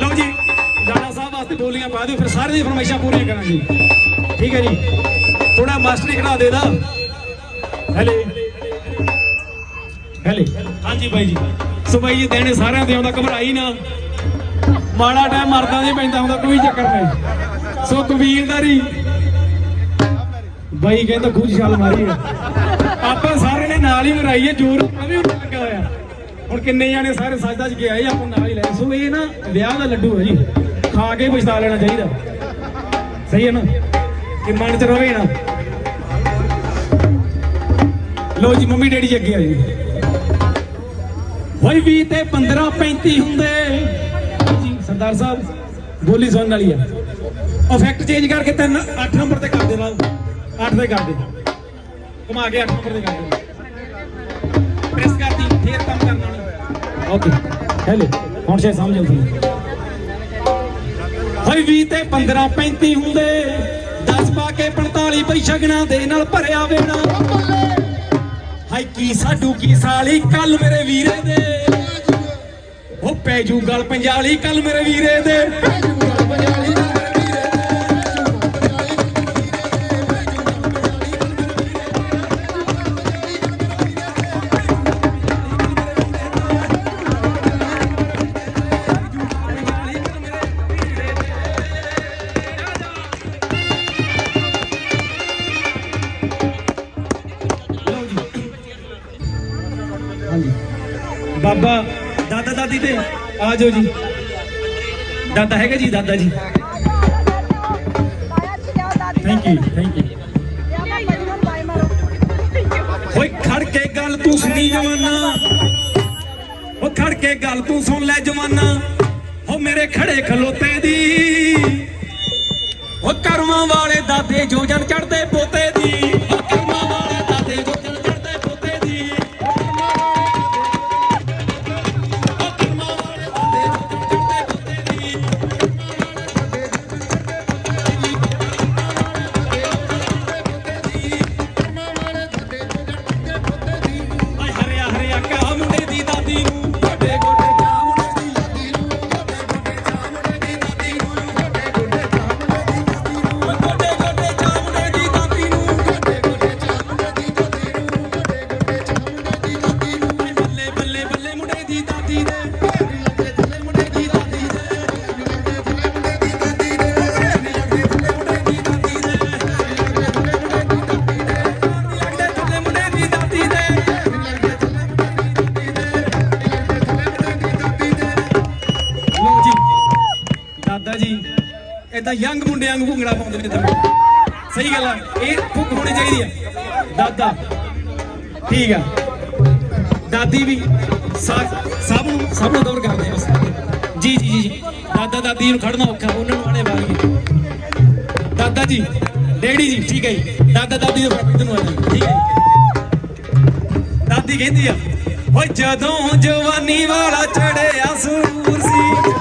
ਲਓ ਜੀ ਰਾਣਾ ਸਾਹਿਬ ਵਾਸਤੇ ਬੋਲੀਆਂ ਪਾ ਦਿਓ, ਫਿਰ ਸਾਰੇ ਦੀ ਫਰਮਾਇਸ਼ਾਂ ਪੂਰੀਆਂ ਕਰਾਂਗੇ। ਠੀਕ ਹੈ ਜੀ? ਥੋੜਾ ਮਾਸਟਰੀ ਕਢਾ ਦੇ ਦਾ ਹੈਲੇ। ਹੈਲੇ। ਹਾਂਜੀ ਬਾਈ ਜੀ। ਸੋ ਬਾਈ ਜੀ ਦੇਣੇ ਸਾਰਿਆਂ ਦੇ ਆਉਂਦਾ, ਘਬਰਾਈ ਨਾ। ਮਾੜਾ ਟਾਈਮ ਮਰਦਾ ਨਹੀਂ ਪੈਂਦਾ ਹੁੰਦਾ, ਕੋਈ ਚੱਕਰ ਨਹੀਂ। ਸੋ ਕਬੀਲਦਾਰੀ। ਬਾਈ ਕਹਿੰਦਾ ਖੁਦ ਛਾਲ ਮਾਰੀ ਆਪਾਂ ਸਾਰੇ ਨੇ ਨਾਲ ਹੀ ਮਰਾਈਏ ਜੋਰ। ਆਪਣਾ ਵੀ ਲੱਗਾ ਹੋਇਆ। ਹੁਣ ਕਿੰਨੇ ਜਾਣੇ ਸਾਰੇ ਸਾਜਦਾ ਚ ਕੇ ਆਏ ਆਪਾਂ ਨਾਲ ਸੋ ਇਹ ਨਾ ਵਿਆਹ ਦਾ ਲੱਡੂ ਹੈ ਜੀ। ਖਾ ਕੇ ਪਛਤਾ ਲੈਣਾ ਚਾਹੀਦਾ। ਸਹੀ ਹੈ ਨਾ? ਕਿ ਮਨ ਚ ਰਵੇ ਨਾ। ਲੋ ਜੀ, ਮੰਮੀ ਡੈਡੀ ਜੀ ਅੱਗੇ ਆ ਜੀ ਹੋਈ 20 ਤੇ 15 35 ਹੁੰਦੇ। ਜੀ, ਸਰਦਾਰ ਸਾਹਿਬ, ਬੋਲੀ ਸੁਣਨ ਵਾਲੀ ਆ ਇਫੈਕਟ ਚੇਂਜ ਕਰਕੇ ਤਿੰਨ 8 ਨੰਬਰ ਤੇ ਕਰ ਦੇ ਨਾਲ। 8 ਤੇ ਕਰ ਦੇ ਘੁਮਾ ਕੇ 8 ਨੰਬਰ ਤੇ ਕਰ ਦੇ ਪ੍ਰੈਸ ਕਰਦੀ ਫੇਰ ਕੰਮ ਕਰਨਾ ਓਕੇ ਹੈਲੇ ਹੁਣ ਸ਼ਾਇਦ ਸਮਝ ਆਉਂਦੀ। ਹੋਈ 20 ਤੇ 15 35 ਹੁੰਦੇ 10 ਪਾ ਕੇ 45 ਪਈ ਸ਼ਗਨਾਂ ਦੇ ਨਾਲ ਭਰਿਆ ਵੇਣਾ ਹਾਈ ਕੀ ਸਾਡੂ ਕੀ ਸਾਲੀ ਕੱਲ ਮੇਰੇ ਵੀਰੇ ਦੇ। ਉਹ ਪੈ ਜੂ ਗਲ ਪੰਜਾਲੀ ਕੱਲ ਮੇਰੇ ਵੀਰੇ ਦੇ। ਹਾਂਜੀ। ਬਾਬਾ, ਦਾਦਾ ਦਾਦੀ ਤੇ ਆ ਜਾਓ ਜੀ। ਦਾਦਾ ਹੈਗਾ ਜੀ, ਦਾਦਾ ਜੀ। ਥੈਂਕ ਯੂ ਥੈਂਕ ਯੂ ਓਏ, ਖੜ ਕੇ ਗੱਲ ਤੂੰ ਸੁਣੀ ਜਵਾਨਾ। ਓ, ਖੜ ਕੇ ਗੱਲ ਤੂੰ ਸੁਣ ਲੈ ਜਵਾਨਾ। ਓ, ਮੇਰੇ ਖੜੇ ਖਲੋਤੇ ਦੀ। ਓ, ਕਰਮਾਂ ਵਾਲੇ ਦਾਦੇ ਜੋ ਜਨ ਚੜਦੇ ਪੋਤੇ ਦੀ। ਯੰਗ ਮੁੰਡਿਆਂ ਨੂੰ ਭੁੰਗੜਾ ਪਾਉਂਦੇ ਨੇ ਤਾਂ ਸਹੀ ਗੱਲ ਆ, ਇਹ ਭੁੱਖ ਹੋਣੀ ਚਾਹੀਦੀ ਆ। ਦਾਦਾ, ਠੀਕ ਆ। ਦਾਦੀ ਵੀ ਸਭ ਨੂੰ ਸਭ ਨੂੰ ਦੌਰ ਕਰਦੇ ਆ ਜੀ ਜੀ ਜੀ ਦਾਦਾ, ਦਾਦੀ ਨੂੰ ਖੜਨਾ ਔਖਾ, ਉਹਨਾਂ ਨੂੰ ਆਣੇ ਵਾਲੀ। ਦਾਦਾ ਜੀ, ਡੈਡੀ ਜੀ, ਠੀਕ ਹੈ ਜੀ। ਦਾਦਾ, ਦਾਦੀ ਦੇ ਬਰਾਬਰ ਨੂੰ ਆ ਠੀਕ ਹੈ ਦਾਦੀ ਕਹਿੰਦੀ ਆ, ਓਏ ਜਦੋਂ ਜਵਾਨੀ ਵਾਲਾ ਚੜਿਆ ਸਰੂਰ ਸੀ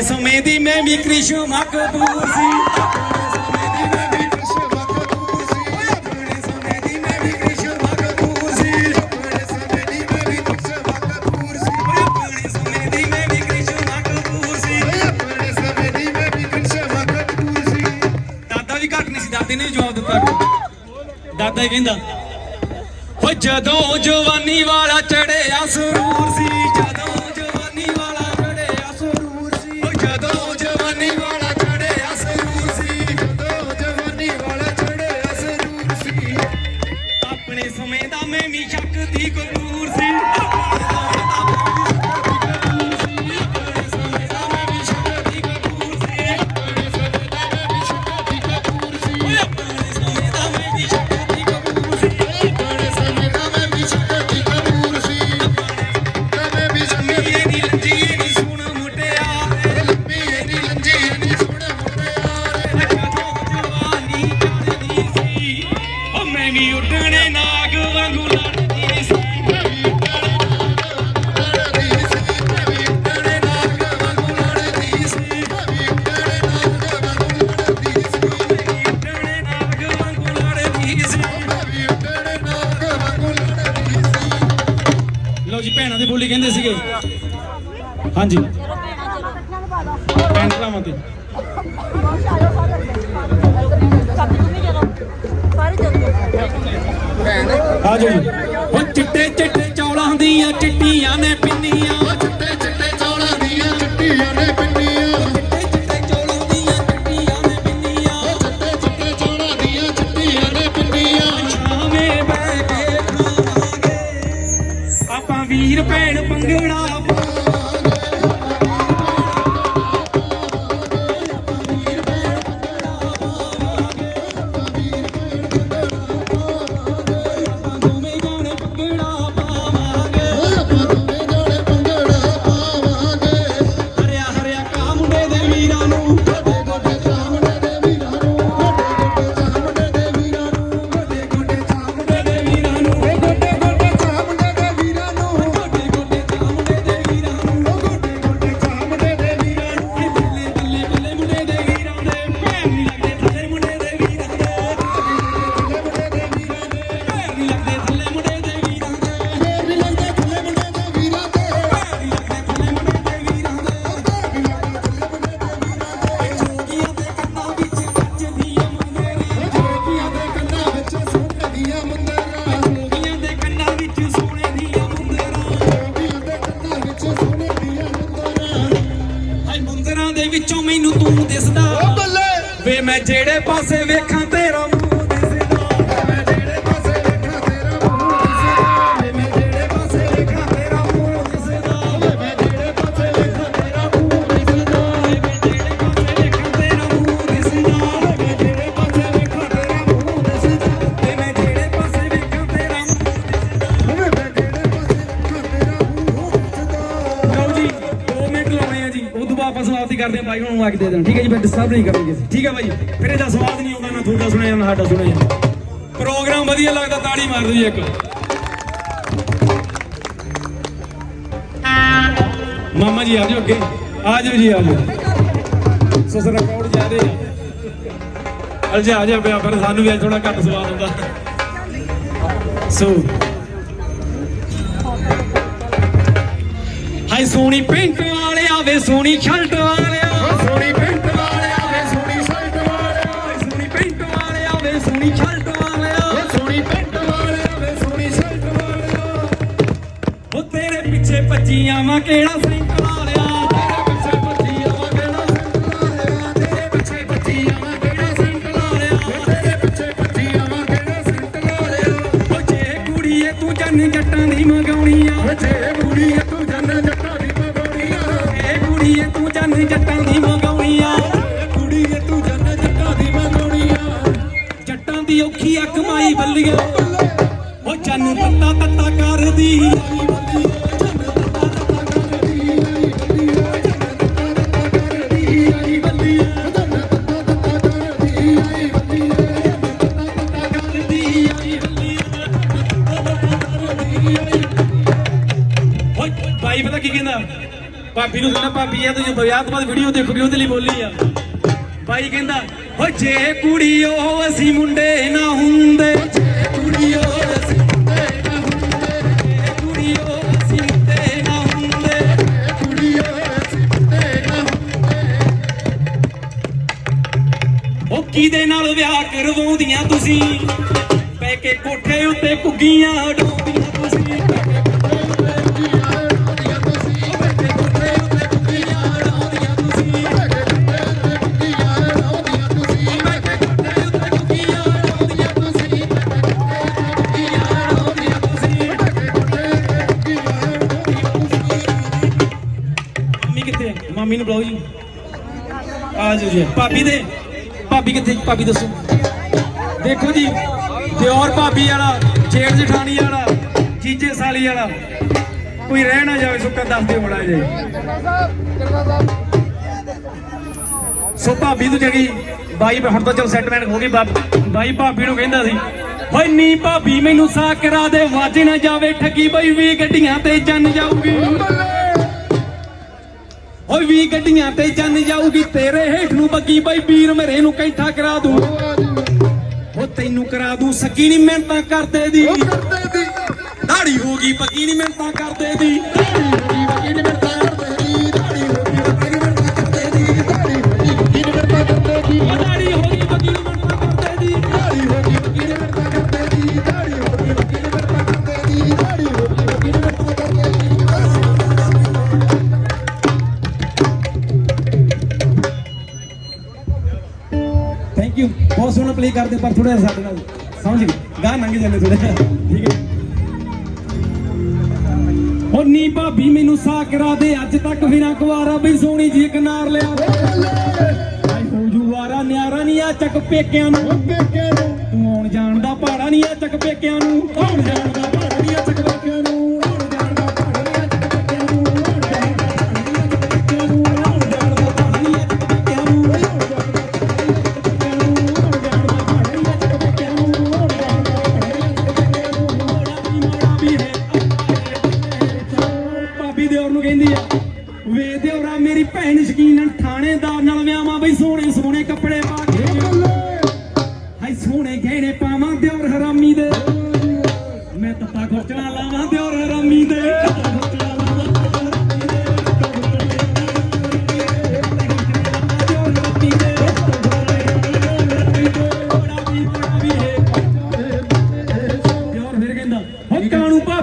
ਆਪਣੇ ਸਮੇਂ ਦੀ ਮੈਂ ਵੀ ਕ੍ਰਿਸ਼ਮਾ ਕਪੂਰ ਸੀ। ਦਾਦਾ ਵੀ ਘੱਟ ਨਹੀਂ ਸੀ, ਦਾਦੀ ਨੇ ਵੀ ਜਵਾਬ ਦਿੱਤਾ। ਦਾਦਾ ਹੀ ਕਹਿੰਦਾ, ਓ ਜਦੋਂ ਜਵਾਨੀ ਵਾਲਾ ਚੜਿਆ ਸਰੂਰ ਸੀ। ਕਹਿੰਦੇ ਸੀਗੇ? ਹਾਂਜੀ। ਭੈਣ ਭਰਾਵਾਂ ਤੇ। ਆ ਜੀ। ਉਹ ਚਿੱਟੇ ਚਿੱਟੇ ਚੌਲਾਂ ਦੀਆਂ ਚਿੱਟੀਆਂ ਨੇ ਪਿੰਨੀਆਂ ਚਿੱਟੇ ਆਪਾਂ ਸਮਾਪਤੀ ਕਰਦੇ ਹਾਂ ਬਾਈ ਨੂੰ ਆ ਕੇ ਦੇ ਦੇਣਾ। ਠੀਕ ਹੈ ਜੀ, ਫਿਰ ਡਿਸਟਰਬ ਨਹੀਂ ਕਰਾਂਗੇ ਠੀਕ ਹੈ ਬਾਈ ਫਿਰ ਇਹਦਾ ਸਵਾਦ ਨਹੀਂ ਆਉਂਦਾ, ਨਾ ਤੁਹਾਡਾ ਸੁਣਿਆ, ਨਾ ਸਾਡਾ ਸੁਣਿਆ। ਪ੍ਰੋਗਰਾਮ ਵਧੀਆ ਲੱਗਦਾ, ਤਾੜੀ ਮਾਰ ਦਿਓ ਜੀ ਇੱਕ। ਮਾਮਾ ਜੀ, ਆ ਜਾਓ ਅੱਗੇ। ਆ ਜਾਓ ਜੀ, ਆ ਜਾਓ। ਸੋ ਸਰ ਰਿਕਾਰਡ ਆ। ਅਲਜਾ ਆ ਜਾ ਪਿਆ, ਫਿਰ ਸਾਨੂੰ ਵੀ ਅੱਜ ਥੋੜਾ ਘੱਟ ਸਵਾਦ ਆਉਂਦਾ ਸੋ ਹਾਏ ਸੋਹਣੀ ਪੈਂਟ ਵਾਲਿਆ ਵੇ ਸੋਹਣੀ ਸ਼ਰਟ ਵਾਲਿਆ ਓ ਸੋਹਣੀ ਪੈਂਟ ਵਾਲਿਆ ਵੇ ਸੋਹਣੀ ਸ਼ਰਟ ਵਾਲਿਆ ਹਾਏ ਸੋਹਣੀ ਪੈਂਟ ਵਾਲਿਆ ਵੇ ਸੋਹਣੀ ਸ਼ਰਟ ਵਾਲਿਆ ਓ ਸੋਹਣੀ ਪੈਂਟ ਵਾਲਿਆ ਵੇ ਸੋਹਣੀ ਸ਼ਰਟ ਵਾਲਿਆ ਉਹ ਤੇਰੇ ਪਿੱਛੇ ਭੱਜੀਆਂ ਵਾ ਕਿਹੜਾ ਸੈਂਕਲ ਵਾਲਿਆ? ਤੇਰੇ ਪਿੱਛੇ ਭੱਜੀ ਆਵਾਂ ਕਿਹੜਾ ਸੈਂਟ ਵਾਲਿਆ? ਤੇਰੇ ਪਿੱਛੇ ਭੱਜੀਆਂ ਵਾ ਕਿਹੜਾ ਸੈਂਕਲ ਵਾਲਿਆ? ਤੇਰੇ ਪਿੱਛੇ ਭੱਜੀ ਆਵਾਂ ਕਿਹੜਾ ਸੈਂਟ ਵਾਲਿਆ? ਉਹ ਜੇ ਕੁੜੀਏ ਤੂੰ ਜੰਨ ਜੱਟਾਂ ਦੀ ਮੰਗਾਉਣੀ ਆ। ਓ ਜੇ ਤੂੰ ਜੱਟਾਂ ਦੀ ਮੰਗਾਉਣੀ ਆ। ਕੁੜੀ ਐ ਤੂੰ ਜੰਨ ਜੱਟਾਂ ਦੀ ਮਗਾਉਣੀਆਂ ਜੱਟਾਂ ਦੀ ਔਖੀ ਆ ਕਮਾਈ ਬੱਲੀਏ ਉਹ ਜੰਨ ਤੱਤਾ ਤੱਤਾ ਕਰਦੀ। ਨੂੰ ਆ ਤੂੰ ਵਿਆਹ ਤੋਂ ਬਾਅਦ ਵੀਡੀਓ ਦੇਖੋਗੇ, ਉਹਦੇ ਲਈ ਬੋਲੀ ਆ। ਭਾਈ ਕਹਿੰਦਾ ਓ ਜੇ ਕੁੜੀਓ, ਅਸੀਂ ਮੁੰਡੇ ਨਾ ਹੁੰਦੇ। ਕੁੜੀਓ, ਅਸੀਂ ਮੁੰਡੇ ਨਾ ਹੁੰਦੇ। ਕੁੜੀਓ, ਅਸੀਂ ਮੁੰਡੇ ਨਾ ਹੁੰਦੇ। ਉਹ ਕਿਹਦੇ ਨਾਲ ਵਿਆਹ ਕਰਵਾਉਂਦੀਆਂ ਤੁਸੀਂ? ਪੈ ਕੇ ਕੋਠੇ ਉੱਤੇ ਕੁੱਗੀਆਂ ਉਡਾਉਂਦੀਆਂ ਮੰਮੀ ਨੂੰ ਬੁਲਾਓ ਜੀ। ਆ ਜਾਓ ਜੀ। ਭਾਬੀ ਦੇ ਭਾਬੀ ਕਿੱਥੇ? ਭਾਬੀ ਦੱਸੋ। ਦੇਖੋ ਜੀ ਦਿਓਰ ਭਾਬੀ ਵਾਲਾ, ਜੇਠ ਜਠਾਣੀ ਵਾਲਾ, ਜੀਜੇ ਸਾਲੀ ਵਾਲਾ। ਕੋਈ ਰਹਿ ਨਾ ਜਾਵੇ ਸੁੱਕਾ, ਦੱਸ ਦਿਓ ਬੜਾ ਜੀ ਸੋ ਭਾਬੀ ਤੋਂ ਜਗੀ ਬਾਈ ਹੁਣ ਤਾਂ ਚਲ ਸੈਟਲਮੈਂਟ ਹੋ ਗਈ। ਬਾਈ ਭਾਬੀ ਨੂੰ ਕਹਿੰਦਾ ਸੀ ਹੋਏ ਨੀ ਭਾਬੀ, ਮੈਨੂੰ ਸਾ ਕਰਾ ਦੇ ਵੱਜ ਨਾ ਜਾਵੇ, ਠੱਗੀ ਬਈ ਵੀ ਗੱਡੀਆਂ ਤੇ ਜੰਨ ਜਾਊਗੀ। ਓਏ ਵੀ ਗੱਡੀਆਂ ਤੇ ਜੰਨ ਜਾਊਗੀ ਤੇਰੇ ਹੇਠ ਨੂੰ ਬੱਗੀ ਬਈ ਵੀਰ ਮੇਰੇ ਨੂੰ ਕੈਂਠਾ ਕਰਾ ਦੂੰ। ਉਹ ਤੈਨੂੰ ਕਰਾ ਦੂੰ ਸੱਗੀ ਨਹੀਂ ਮਿਹਨਤਾਂ ਕਰਦੇ ਦੀ। ਦਾੜੀ ਹੋ ਗਈ ਪੱਕੀ ਨਹੀਂ ਮਿਹਨਤਾਂ ਕਰਦੇ ਦੀ। ਦਾੜੀ ਹੋ ਗਈ ਵਕੀਲ ਮਿਰਤਾ ਯੂ ਬਹੁਤ ਸੋਹਣਾ ਪਲੇ ਕਰਦੇ ਪਰ ਥੋੜਾ ਸਾਡੇ ਨਾਲ ਸਮਝ ਗਏ? ਗਾਹ ਲੰਘ ਜਾਂਦੇ ਥੋੜਾ ਠੀਕ ਹੈ। ਉਹ ਨੀ ਭਾਬੀ ਮੈਨੂੰ ਸਾਹ ਕਰਾ ਦੇ ਅੱਜ ਤੱਕ ਫਿਰਾਂ ਕੁਵਾਰਾ ਬਈ ਸੋਹਣੀ ਜੀ ਇੱਕ ਨਾਰ ਲਿਆ ਆਈ ਹੋ ਜੂ ਵਾਰਾ ਨਿਆਰਾ ਨਹੀਂ ਆ ਚੱਕ ਪੇਕਿਆਂ ਨੂੰ। ਪੇਕੇ ਨੂੰ। ਤੂੰ ਆਉਣ ਜਾਣ ਦਾ ਭਾੜਾ ਨਹੀਂ ਆ ਚੱਕ ਪੇਕਿਆਂ ਨੂੰ। ਆਉਣ ਜਾਣ ਦਾ ਭਾੜਾ ਨਹੀਂ ਆ ਚੱਕ ਪੇਕਿਆਂ ਨੂੰ।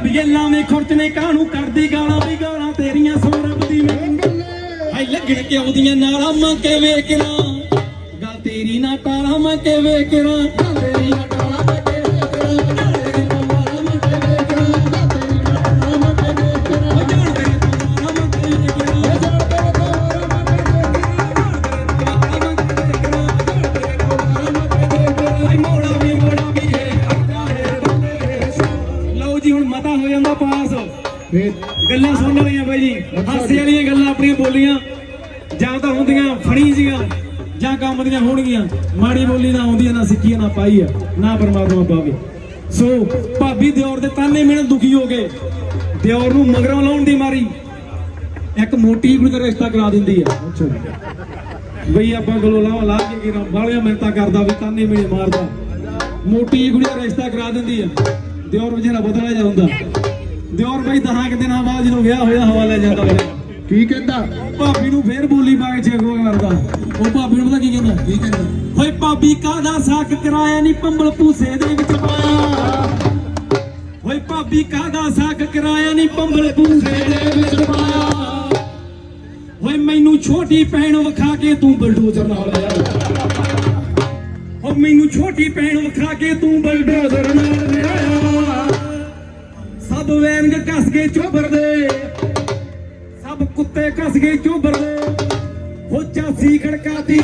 ਕਾਣੂ ਭਾਬੀਏ ਲਾਵੇਂ ਖੁਰਚਨੇ ਕਾਣੂ ਕਰਦੀ ਗਾਲਾਂ ਵੀ ਗਾਲਾਂ ਤੇਰੀਆਂ ਸੋ ਰੱਬ ਦੀ ਮੈਨੂੰ ਹਾਈ ਲੱਗਣ ਕਿ ਆਉਂਦੀਆਂ ਨਾਲਾਂ ਮਾਂ ਕੇ ਵੇਖਣਾ ਗੱਲ ਤੇਰੀ ਨਾ ਤਾਰਾਂ ਮਾਂ ਕੇ ਵੇਖਣਾ ਤੇਰੀ ਹਟਾਲਾ ਜੀ ਹੁਣ ਮਤਾ ਹੋ ਜਾਂਦਾ ਪਾਸ। ਗੱਲਾਂ ਸੁਣ ਰਹੀਆਂ ਬਾਈ ਜੀ। ਹਾਸੇ ਵਾਲੀਆਂ ਗੱਲਾਂ ਆਪਣੀਆਂ ਬੋਲੀਆਂ। ਜਾਂ ਤਾਂ ਹੁੰਦੀਆਂ ਫਣੀ ਜੀਆਂ ਜਾਂ ਕੰਮ ਦੀਆਂ ਹੋਣਗੀਆਂ। ਮਾੜੀ ਬੋਲੀ ਨਾ ਆਉਂਦੀ ਨਾ ਸਿੱਖੀ ਨਾ ਪਾਈ ਆ ਨਾ ਪਰਮਾਤਮਾ ਪਾਵੇ। ਸੋ ਭਾਬੀ ਦਿਓਰ ਦੇ ਤਾਨੇ ਮਿਹਨਤ ਦੁਖੀ ਹੋ ਗਏ। ਦਿਓਰ ਨੂੰ ਮਗਰੋਂ ਲਾਉਣ ਦੀ ਮਾਰੀ। ਇੱਕ ਮੋਟੀ ਕੁੜੀ ਦਾ ਰਿਸ਼ਤਾ ਕਰਾ ਦਿੰਦੀ ਆ। ਬਈ ਆਪਾਂ ਕੋਲੋਂ ਲਾ ਲਾ ਕੇ ਕੀ ਬਾਲੀਆਂ ਮਿਹਨਤਾਂ ਕਰਦਾ ਵੀ ਤਾਨੇ ਮਿਹਣੇ ਮਾਰਦਾ। ਮੋਟੀ ਕੁੜੀ ਦਾ ਰਿਸ਼ਤਾ ਕਰਾ ਦਿੰਦੀ ਆ। ਦਿਓਰ ਵਿਚਾਰਾ ਬਦਲਾ ਜਾ ਹੁੰਦਾ। ਦਿਓਰ ਬਈ ਦਹਾਂ ਕਿ ਦਿਨਾਂ ਬਾਅਦ ਜਦੋਂ ਵਿਆਹ ਹੋਇਆ ਹਵਾ ਲੈ ਜਾਂਦਾ ਵਾ ਕੀ ਕਹਿੰਦਾ? ਭਾਬੀ ਨੂੰ ਫੇਰ ਬੋਲੀ ਪਾ ਕੇ ਚੇਕੋ ਕਰਦਾ ਉਹ ਭਾਬੀ ਨੂੰ ਪਤਾ ਕੀ ਕਹਿੰਦਾ? ਕੀ ਕਹਿੰਦਾ? ਓਏ ਭਾਬੀ ਕਾਹਦਾ ਸਾਕ ਕਰਾਇਆ ਨਹੀਂ ਪੰਬਲ ਪੂਸੇ ਦੇ ਵਿੱਚ ਪਾਇਆ? ਓਏ ਭਾਬੀ ਕਾਹਦਾ ਸਾਕ ਕਰਾਇਆ ਨਹੀਂ ਪੰਬਲ ਪੂਸੇ ਦੇ ਵਿੱਚ ਪਾਇਆ? ਓਏ ਮੈਨੂੰ ਛੋਟੀ ਭੈਣ ਵਿਖਾ ਕੇ ਤੂੰ ਬਲਡੋਜ਼ਰ ਨਾਲ ਲਿਆ। ਓ ਮੈਨੂੰ ਛੋਟੀ ਭੈਣ ਵਿਖਾ ਕੇ ਤੂੰ ਬਲਡੋਜ਼ਰ ਨਾਲ ਲਿਆ। ਸਭ ਵੈਨਗ ਕੱਸ ਕੇ ਚੋਬਰ ਦੇ ਸਭ ਕੁੱਤੇ ਘਸ ਕੇ ਚੋਬਰ ਦੇ ਹੋ ਚਾਸੀ ਖੜਕਾਤੀ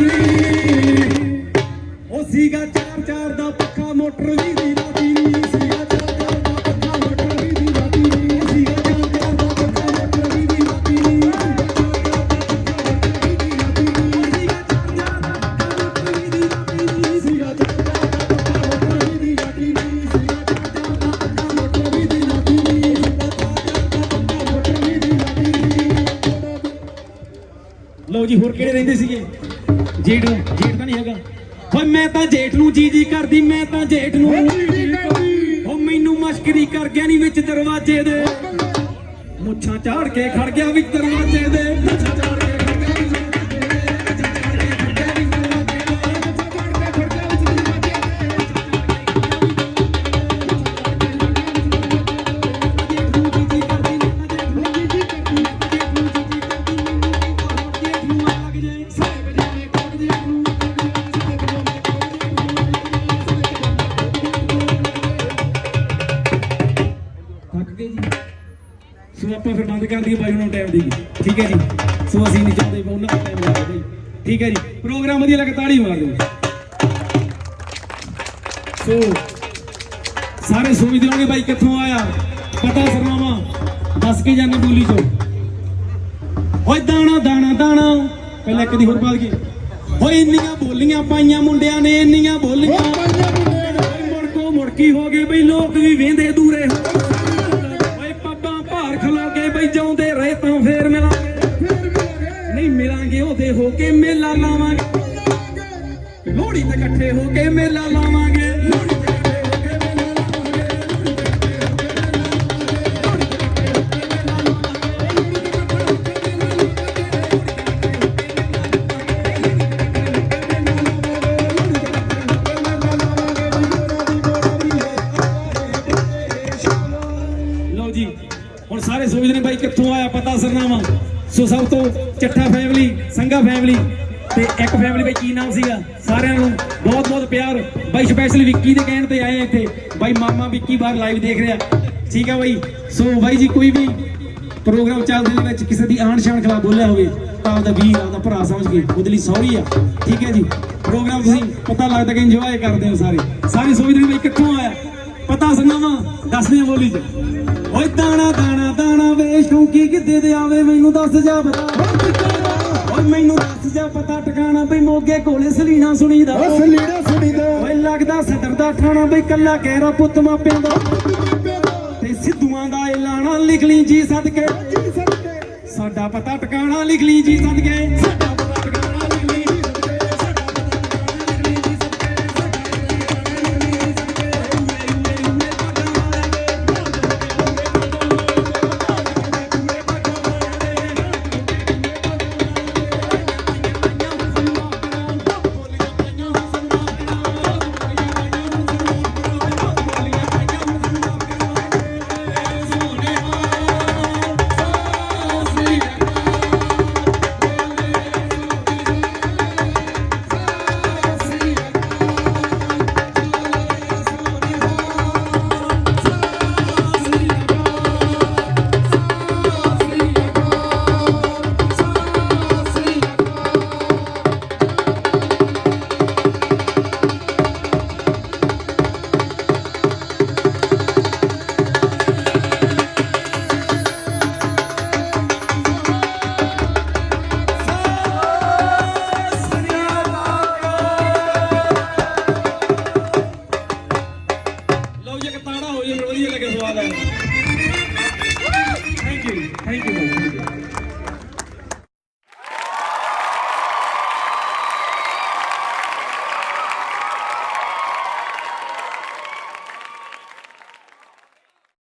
ਮੈਂ ਤਾਂ ਜੇਠ ਨੂੰ ਜੀ ਜੀ ਕਰਦੀ ਮੈਂ ਤਾਂ ਜੇਠ ਨੂੰ। ਓ ਮੈਨੂੰ ਮਸ਼ਕਰੀ ਕਰ ਗਿਆ ਨਹੀਂ ਵਿੱਚ ਦਰਵਾਜ਼ੇ ਦੇ। ਮੁੱਛਾਂ ਝਾੜ ਕੇ ਖੜ ਗਿਆ ਵਿੱਚ ਦਰਵਾਜ਼ੇ ਦੇ। ਮੁੱਛਾਂ ਝਾੜ ਆਪਾਂ ਫਿਰ ਬੰਦ ਕਰ ਦਈਏ ਬਾਈ ਨੂੰ ਟਾਈਮ ਦੀ। ਠੀਕ ਹੈ ਜੀ? ਸੋ ਅਸੀਂ ਨਹੀਂ ਚਾਹੁੰਦੇ ਉਹਨਾਂ ਨੂੰ ਟਾਈਮ ਲੱਗੇ ਬਈ ਠੀਕ ਹੈ ਜੀ? ਪ੍ਰੋਗਰਾਮ ਵਧੀਆ ਲੱਗਾ ਤਾੜੀ ਮਾਰ ਦਿਓ। ਸੋ ਸਾਰੇ ਸੋਚਦੇ ਹੋਣਗੇ ਬਾਈ ਕਿੱਥੋਂ ਆਇਆ? ਪਤਾ ਸਰਨਾਮਾ ਦੱਸ ਕੇ ਜਾਂਦੇ ਬੋਲੀ ਚੋਂ। ਓਏ ਦਾਣਾ ਦਾਣਾ ਦਾਣਾ। ਪਹਿਲਾਂ ਇੱਕ ਦੀ ਹੋਰ ਬਾਤ ਕੀ ਓਏ ਇੰਨੀਆਂ ਬੋਲੀਆਂ ਪਾਈਆਂ ਮੁੰਡਿਆਂ ਨੇ ਇੰਨੀਆਂ ਬੋਲੀਆਂ। ਓਏ ਮੁੜਕੋ ਮੁੜਕੀ ਹੋ ਗਏ ਬਈ? ਲੋਕ ਵੀ ਵੇਂਦੇ ਦੂਰੇ ਹੋ ਲੋਹੜੀ ਤੇ ਇਕੱਠੇ ਹੋ ਕੇ ਮੇਲਾ ਲਾਵਾਂਗੇ। ਲਓ ਜੀ, ਹੁਣ ਸਾਰੇ ਸੋਚਦੇ ਨੇ ਬਾਈ ਕਿੱਥੋਂ ਆਇਆ ਪਤਾ ਸਰਨਾਮਾ। ਸੋ ਸਭ ਤੋਂ ਚੱਠਾ ਫੈਮਲੀ ਸੰਗਾ ਫੈਮਲੀ ਤੇ ਇੱਕ ਫੈਮਿਲੀ ਵਿੱਚ ਕੀ ਨਾਮ ਸੀਗਾ? ਸਾਰਿਆਂ ਨੂੰ ਬਹੁਤ ਬਹੁਤ ਪਿਆਰ। ਬਾਈ ਸਪੈਸ਼ਲ ਵਿੱਕੀ ਦੇ ਕਹਿਣ ਤੇ ਆਏ ਆ ਇੱਥੇ। ਬਾਈ ਮਾਮਾ ਵਿੱਕੀ ਬਾਹਰ ਲਾਈਵ ਦੇਖ ਰਿਹਾ। ਠੀਕ ਆ ਬਾਈ? ਸੋ ਬਾਈ ਜੀ, ਕੋਈ ਵੀ ਪ੍ਰੋਗਰਾਮ ਚੱਲਦੇ ਦੇ ਵਿੱਚ ਕਿਸੇ ਦੀ ਆਣ ਸ਼ਾਨ ਖਿਲਾਫ ਬੋਲਿਆ ਹੋਵੇ, ਤਾਂ ਆਪਦਾ ਵੀਰ, ਆਪਦਾ ਭਰਾ ਸਮਝ ਕੇ ਉਹਦੇ ਲਈ ਸੌਰੀ ਆ। ਠੀਕ ਹੈ ਜੀ? ਪ੍ਰੋਗਰਾਮ ਤੁਸੀਂ ਪਤਾ ਲੱਗਦਾ ਕਿ ਇੰਜੋਏ ਕਰਦੇ ਹੋ ਸਾਰੇ। ਸਾਰੇ ਸੋਚਦੇ ਨੇ ਵੀ ਕਿੱਥੋਂ ਆਇਆ? ਪਤਾ ਸੁਣਾਵਾ ਦੱਸਦੇ ਆ ਬੋਲੀ ਚ। ਓਏ ਦਾਣਾ ਦਾਣਾ ਦਾਣਾ ਵੇ ਸ਼ੌਂਕੀ ਕਿੱਦੇ ਦੇ ਆਵੇ? ਮੈਨੂੰ ਦੱਸ ਜਾ ਬਤਾ। ਜਾ ਪਤਾ ਟਿਕਾਣਾ ਬਈ ਮੋਗੇ ਕੋਲੇ ਸਲੀਣਾ ਸੁਣੀਦਾ। ਉਸ ਲੀੜਾ ਸੁਣੀਦਾ। ਓਏ ਲੱਗਦਾ ਸਦਰ ਦਾ ਠਾਣਾ ਬਈ ਕੱਲਾ ਕਹਿਰਾ ਪੁੱਤ ਮਾਪਿਆਂ ਦਾ। ਤੇ ਸਿੱਧੂਆਂ ਦਾ ਐਲਾਨਾ ਲਿਖ ਲਈ ਜੀ ਸਦਕੇ। ਸਾਡਾ ਪਤਾ ਟਿਕਾਣਾ ਲਿਖ ਲਈ ਜੀ ਸਦਕੇ।